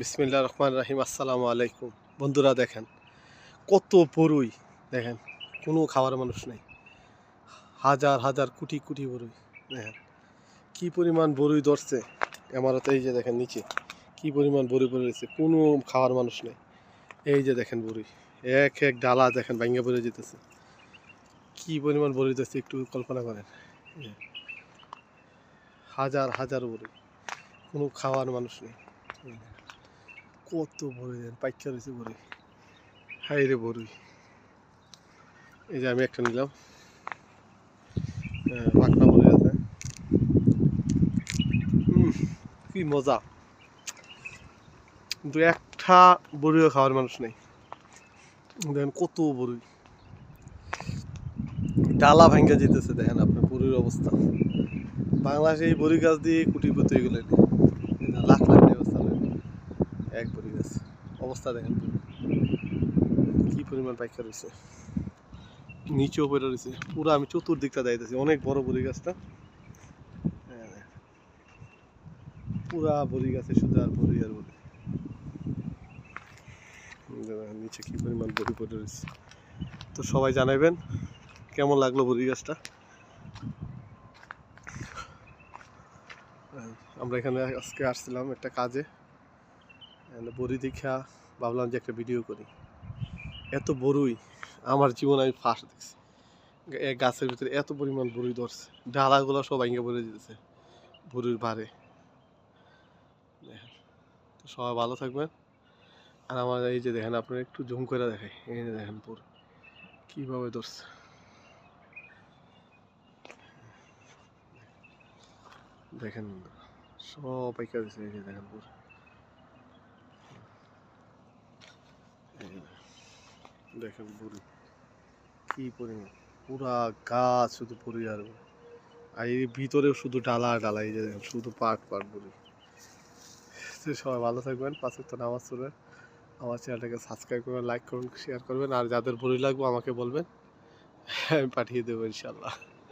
বিসমিল্লা রহমান রাহিম, আসসালামু আলাইকুম। বন্ধুরা দেখেন, কত বড়ুই দেখেন, কোনো খাওয়ার মানুষ নেই। হাজার হাজার কোটি কোটি বড়ুই দেখেন। কি পরিমাণ বরুই ধরছে আমারও এই যে দেখেন নিচে, কি পরিমাণ বরুই পড়ে রয়েছে, কোনো খাওয়ার মানুষ নেই। এই যে দেখেন বরুই এক এক ডালা দেখেন ভাঙ্গে পড়ে যেতেছে। কি পরিমাণ বরুই ধরছে, একটু কল্পনা করেন। হাজার হাজার বরুই কোনো খাওয়ার মানুষ নেই। কত বড়ি দেন পাইকা রয়েছে বড়ি হাই রে বড়ি এই যে আমি একটা নিলাম। হ্যাঁ, পাকনা বড়ি আছে। কি মজা। কিন্তু একটা বড়িও খাওয়ার মানুষ নেই। দেখেন কত বড়ি ডালা ভাঙ্গা যেতেছে দেখেন আপনার বড়ির অবস্থা। বাংলাদেশে এই বড়ি গাছ দিয়ে কুটিপতি হয়ে গেলেন লাখ লাখ টাকা অবস্থা এক বড়ি গাছ। অবস্থা দেখেন কি পরিমাণ পাইকা রয়েছে নিচেও পড়ে রয়েছে পুরো আমি চতুর্দিকটা যাইতেছি অনেক বড় বড়ি গাছটা। হ্যাঁ, পুরা বড়ি গাছে শুধু আর বড়ি আর দেখেন নিচে কি পরিমাণ বড়ি পড়ে রয়েছে তো সবাই জানাবেন কেমন লাগল বড়ি গাছটা? হ্যাঁ, আমরা এখানে আজকে আসছিলাম একটা কাজে। বড়ি দেখা ভাবলাম যে একটা ভিডিও করি। এত বড়ই, আমার জীবন আমি ফার্স্ট দেখছি। গাছের ভিতরে এত পরিমাণ বড়ি ধরছে। ডালাগুলো সব ভেঙে পড়ে যেতেছে বড়ির ভারে। তো সবাই ভালো থাকবেন। আর আমার এই যে দেখেন, আপনার একটু জুম করে দেখাই। এই যে দেখেন পুরো কীভাবে ধরছে। দেখেন সব পাইকা দিছে এই যে দেখেন পুরো এই যে দেখেন। ভুল কি পরিমাণ? পুরা গাছ শুধু বুড়ি আর আর ভিতরে শুধু ডালা ডালা, এই যে শুধু পাট পাট বুড়ি তো সবাই ভালো থাকবেন পাশে তো নামাজ চলে আমার চ্যানেলটাকে সাবস্ক্রাইব করবেন, লাইক করুন শেয়ার করবেন। আর যাদের বুড়ি লাগবে আমাকে বলবেন, আমি পাঠিয়ে দেবো ইনশাল্লাহ